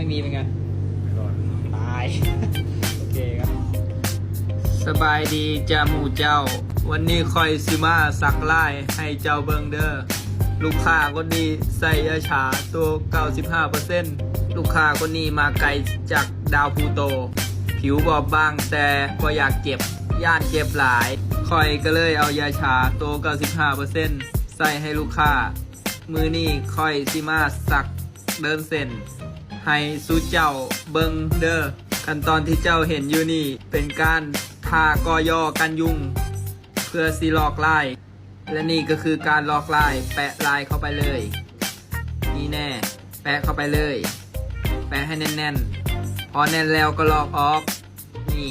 ไม่มีเป็นไงไม่รอดตาย โอเคครับ สบายดีจ้าหมูเจ้า วันนี้คอยซิมาสักไล่ให้เจ้าเบิงเดอร์ลูกค้าคนนี้ใส่ยาชาตัว 95%ลูกค้าคนนี้มาไกลจากดาวพลูโต ผิวบอบบางแต่ก็อยากเจ็บ ย่านเจ็บหลายคอยก็เลยเอายาชาตัว 95%ใส่ให้ลูกค้า มือนี้คอยซิมาสักเดินเส้น ให้สู้เจ้าเบิงเดอร์ขั้นตอนที่เจ้าเห็นอยู่นี่ เป็นการทากอยอกันยุง เพื่อซีลอกลาย และนี่ก็คือการลอกลาย แปะลายเข้าไปเลย นี่แน่ แปะเข้าไปเลย แปะให้แน่นๆ พอแน่นแล้วก็ลอกออก นี่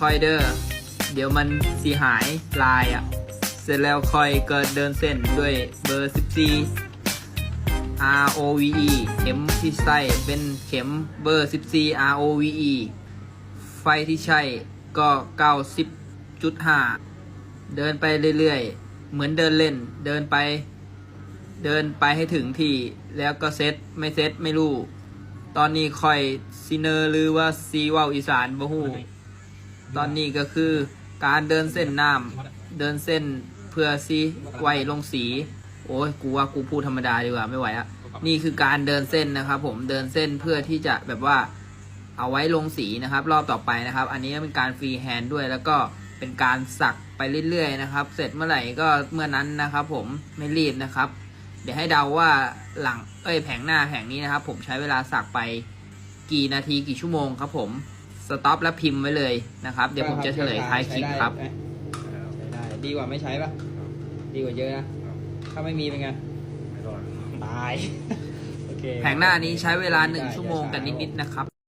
ค่อยๆเดอ้อเดี๋ยวมันสีหายลายอะ่ะ เสร็จแล้วค่อยเกิดเดินเส้นด้วยเบอร์ 14 R O V E เข็มที่ใส่เป็นเข็มเบอร์ 14 R O V E ไฟที่ใช่ก็ 90.5 เดินไปเรื่อยๆ เหมือนเดินเล่น เดินไป เดินไปให้ถึงที่ แล้วก็เซตไม่เซตไม่รู้ ตอนนี้คอยซีเนอร์หรือว่าซีเวาอีสานบ่ฮู้ตอนนี้ก็คือการเดินเส้นน้ำเดินเส้นเพื่อซีไวลงสี โอ้ยกูว่ากูพูดธรรมดาดีกว่าไม่ไหวอะนี่คือการเดินเส้นนะครับ ผมเดินเส้นเพื่อที่จะแบบว่าเอาไว้ลงสีนะครับ รอบต่อไปนะครับ อันนี้เป็นการฟรีแฮนด์ด้วย แล้วก็เป็นการสักไปเรื่อยๆนะครับ เสร็จเมื่อไหร่ก็เมื่อนั้นนะครับ ผมไม่รีบนะครับ เดี๋ยวให้เดาว่าหลังเอ้ยแผงหน้าแผงนี้นะครับ ผมใช้เวลาสักไปกี่นาทีกี่ชั่วโมงครับผมสต็อปแล้วพิมพ์ไว้เลยนะครับ เดี๋ยวผมจะเฉลยท้ายคลิปครับใช้ได้ดีกว่าไม่ใช้ปะดีกว่าเยอะนะ ถ้าไม่มีเป็นไง ไม่รอด ตาย โอเค แผงหน้านี้ใช้เวลาหนึ่งชั่วโมงกันนิด ๆ นะครับ